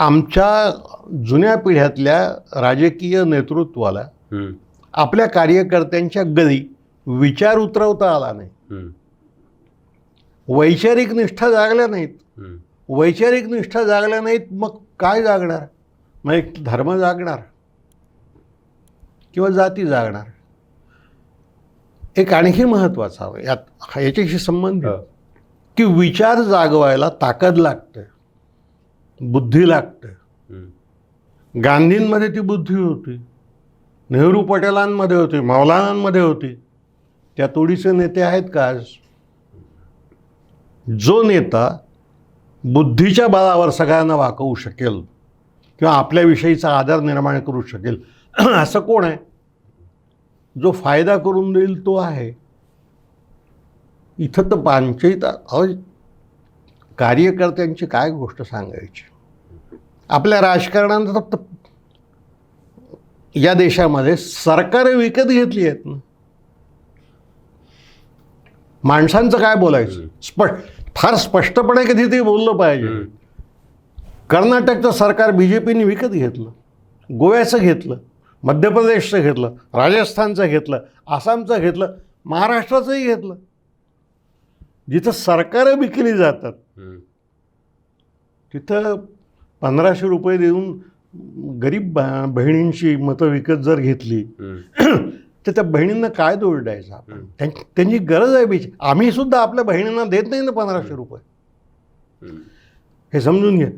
आमच्या जुन्या पिढ्यातल्या राजकीय नेतृत्वाला आपल्या कार्यकर्त्यांच्या गळी विचार उतरवता आला नाही. वैचारिक निष्ठा जागल्या नाहीत. वैचारिक निष्ठा जागल्या नाहीत मग काय जागणार? मग एक धर्म जागणार किंवा जाती जागणार? एक आणखी महत्त्वाचा यात याच्याशी संबंधित हो. की विचार जागवायला ताकद लागते. बुद्धी लागते. गांधींमध्ये ती बुद्धी होती. नेहरू पटेलांमध्ये होती मौलानांमध्ये होती. त्या तोडीचे नेते आहेत का आज? जो नेता बुद्धीच्या बळावर सगळ्यांना वाकवू शकेल किंवा आपल्याविषयीचा आदर निर्माण करू शकेल असं कोण आहे? जो फायदा करून देईल तो आहे. इथं तर पांचहीत अहो कार्यकर्त्यांची काय गोष्ट सांगायची? आपल्या राजकारणात फक्त या देशामध्ये सरकारे विकत घेतली आहेत ना. माणसांचं काय बोलायचं? स्पष्ट फार स्पष्टपणे कधी ते बोललं पाहिजे. कर्नाटकचं सरकार बी जे पीने विकत घेतलं गोव्याचं घेतलं मध्य प्रदेशचं घेतलं राजस्थानचं घेतलं आसामचं घेतलं महाराष्ट्राचंही घेतलं. जिथं सरकारं विकली जातात तिथं पंधराशे रुपये देऊन गरीब बहिणींची मतं विकत जर घेतली तर त्या बहिणींना काय दोष द्यायचा आपण त्यांची गरज आहे बिच. आम्ही सुद्धा आपल्या बहिणींना देत नाही ना पंधराशे रुपये. हे समजून घ्या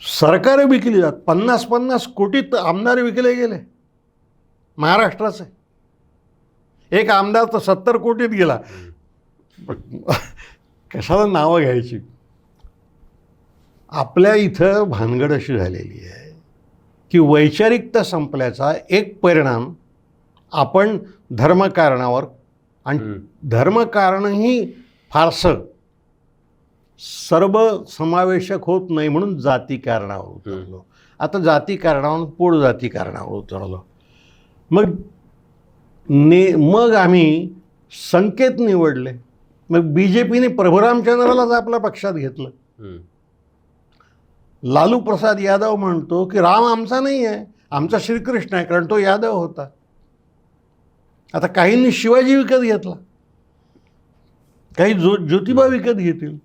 सरकार विकली जात. पन्नास पन्नास कोटीत आमदार विकले गेले. महाराष्ट्राचे. एक आमदार तर सत्तर कोटीत गेला. कशाला नावं घ्यायची? आपल्या इथं भानगड अशी झालेली आहे की वैचारिकता संपल्याचा एक परिणाम आपण धर्मकारणावर आणि धर्मकारणही फारसं सर्व समावेशक होत नाही म्हणून जाती कारणावर उतरलो. आता जाती कारणावर पोट जाती कारणावर उतरलो. मग ने मग आम्ही संकेत निवडले. मग बी जे पीने प्रभुरामचंद्रालाच आपल्या पक्षात घेतलं. लालू प्रसाद यादव म्हणतो की राम आमचा नाही आहे आमचा श्रीकृष्ण आहे कारण तो यादव होता. आता काहींनी शिवाजी विकत घेतला. काही जो ज्योतिबा विकत घेतील.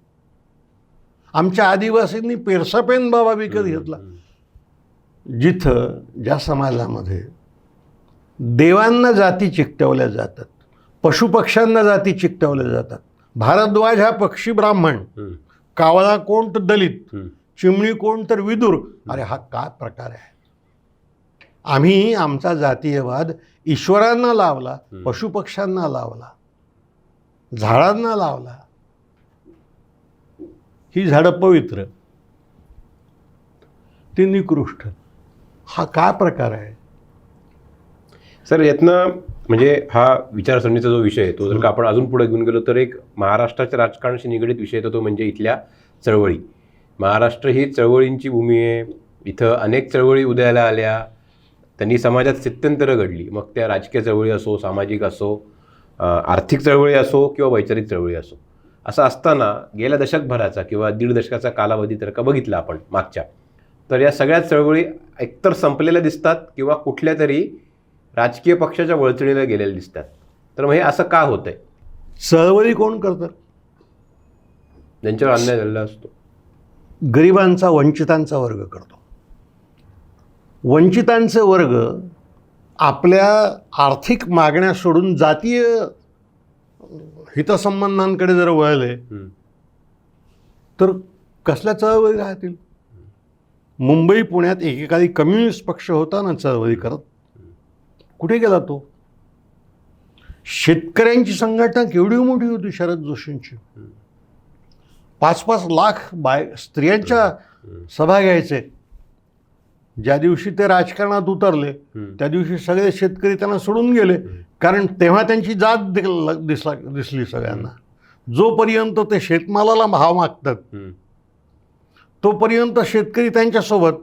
आमच्या आदिवासींनी पेरसापेन बाबा विकत घेतला. जिथं ज्या समाजामध्ये देवांना जाती चिकटवल्या जातात पशुपक्ष्यांना जाती चिकटवल्या जातात. भारद्वाज हा पक्षी ब्राह्मण. कावळा कोण तर दलित चिमणी कोण तर विदूर. अरे हा काय प्रकार आहे? आम्ही आमचा जातीयवाद ईश्वरांना लावला. पशुपक्ष्यांना लावला झाडांना लावला. ही झाडं पवित्र. ती निकृष्ट. हा काय प्रकार आहे? सर यातनं म्हणजे हा विचारसरणीचा जो विषय आहे तो जर का आपण अजून पुढे घेऊन गेलो तर एक महाराष्ट्राच्या राजकारणाशी निगडीत विषय येतो तो म्हणजे इथल्या चळवळी. महाराष्ट्र ही चळवळींची भूमी आहे. इथं अनेक चळवळी उदयाला आल्या. त्यांनी समाजात स्थित्यंतरं घडली. मग त्या राजकीय चळवळी असो सामाजिक असो आर्थिक चळवळी असो किंवा वैचारिक चळवळी असो. असं असताना गेल्या दशकभराचा किंवा दीड दशकाचा कालावधी जर का बघितला आपण मागच्या. तर या सगळ्या चळवळी एकतर संपलेल्या दिसतात किंवा कुठल्या तरी राजकीय पक्षाच्या वळचणीला गेलेल्या दिसतात. तर मग हे असं का होतंय? चळवळी कोण करतं? ज्यांच्यावर अन्याय झालेला असतो. गरिबांचा वंचितांचा वर्ग करतो. वंचितांचे वर्ग आपल्या आर्थिक मागण्या सोडून जातीय हितसंबंधांकडे जर वळले तर कसल्या चळवळी राहतील? मुंबई पुण्यात एकेकाळी कम्युनिस्ट पक्ष होता ना चळवळी करत? कुठे गेला तो? शेतकऱ्यांची संघटना केवढी मोठी होती शरद जोशींची? पाच पाच लाख बाय स्त्रियांच्या सभा घ्यायचे. ज्या दिवशी ते राजकारणात उतरले त्या दिवशी सगळे शेतकरी त्यांना सोडून गेले. कारण तेव्हा त्यांची जात दिसला दिसली सगळ्यांना. जोपर्यंत ते शेतमालाला भाव मागतात तोपर्यंत शेतकरी त्यांच्यासोबत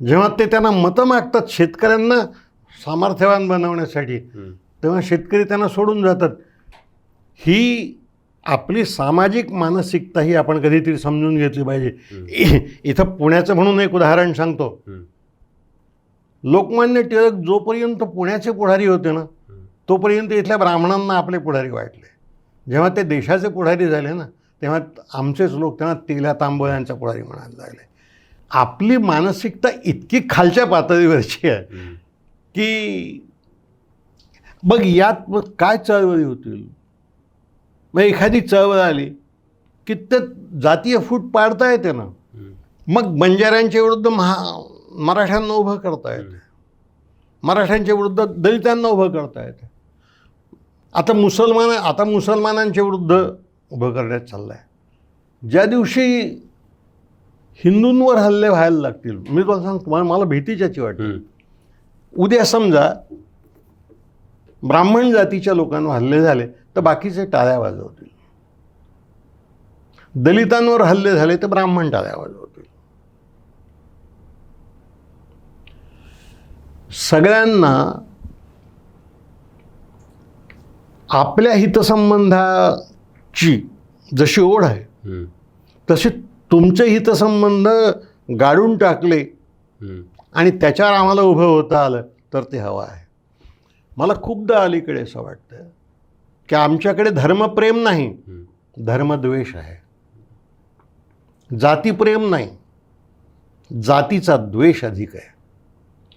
जेव्हा ते त्यांना मतं मागतात शेतकऱ्यांना सामर्थ्यवान बनवण्यासाठी तेव्हा शेतकरी त्यांना सोडून जातात. ही आपली सामाजिक मानसिकता ही आपण कधीतरी समजून घेतली पाहिजे. इथं पुण्याचं म्हणून एक उदाहरण सांगतो. लोकमान्य टिळक जोपर्यंत पुण्याचे पुढारी होते ना तोपर्यंत इथल्या ब्राह्मणांना आपले पुढारी वाटले. जेव्हा ते देशाचे पुढारी झाले ना तेव्हा आमचेच लोक त्यांना तेल्या तांबोळ्यांचा पुढारी म्हणायला लागले. आपली मानसिकता इतकी खालच्या पातळीवरची आहे. की बघ यात मग काय चळवळी होतील? मग एखादी चळवळ आली की ते जातीय फूट पाडता येते ना. मग बंजाऱ्यांच्या विरुद्ध महा मराठ्यांना उभं करता येते. मराठ्यांच्या विरुद्ध दलितांना उभं करता येते. आता मुसलमान आता मुसलमानांच्या विरुद्ध उभं करण्यात चाललं आहे ज्या दिवशी हिंदूंवर हल्ले व्हायला लागतील मी तुम्हाला सांगतो मला मला भीतीच्याची वाटते. उद्या समजा ब्राह्मण जातीच्या लोकांवर हल्ले झाले तर बाकीचे टाळ्या वाजवतील दलितांवर हल्ले झाले तर ब्राह्मण टाळ्या वाजवतील सगळ्यांना आपल्या हितसंबंधाची जशी ओढ आहे. तसे तुमचे हितसंबंध गाडून टाकले. आणि त्याच्यावर आम्हाला उभं होता आलं तर ते हवं आहे मला खूपदा अलीकडे असं वाटतं की आमच्याकडे धर्मप्रेम नाही धर्मद्वेष आहे. जातीप्रेम नाही जातीचा द्वेष अधिक आहे.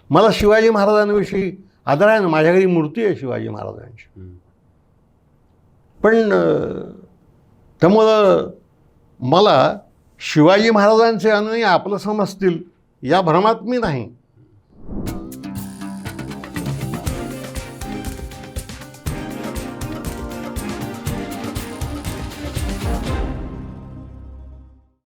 मला शिवाजी महाराजांविषयी आदर आहे ना माझ्या घरी मूर्ती आहे शिवाजी महाराजांची. पण त्यामुळं मला शिवाजी महाराजांचे अनुयायी आपलं समजतील या भ्रमात मी नाही.